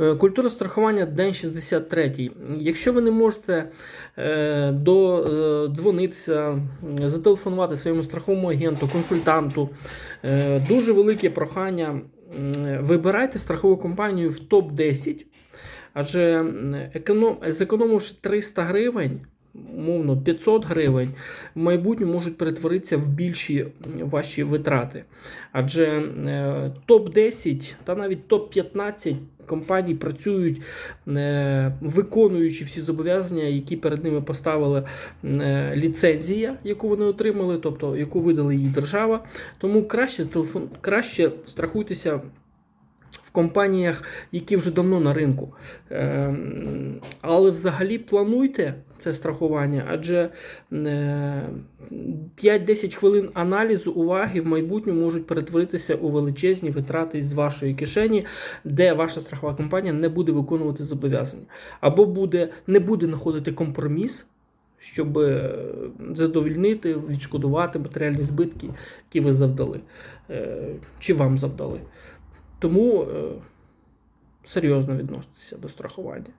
Е, Культура страхування день 63. Якщо ви не можете е, додзвонитися, зателефонувати своєму страховому агенту, консультанту, е, дуже велике прохання. Вибирайте страхову компанію в топ-10, адже зекономивши 300 гривень, умовно 500 гривень, в майбутньому можуть перетворитися в більші ваші витрати. Адже е, топ-10 та навіть топ-15 компаній працюють, е, виконуючи всі зобов'язання, які перед ними поставила е, ліцензія, яку вони отримали, тобто яку видала їй держава. Тому краще, краще страхуйтеся. В компаніях, які вже давно на ринку. Ем, Але взагалі плануйте це страхування, адже е, 5-10 хвилин аналізу уваги в майбутньому можуть перетворитися у величезні витрати з вашої кишені, де ваша страхова компанія не буде виконувати зобов'язання. Або буде, не буде знаходити компроміс, щоб е, задовільнити, відшкодувати матеріальні збитки, які ви завдали, е, чи вам завдали. Тому е, серйозно відноситися до страхування.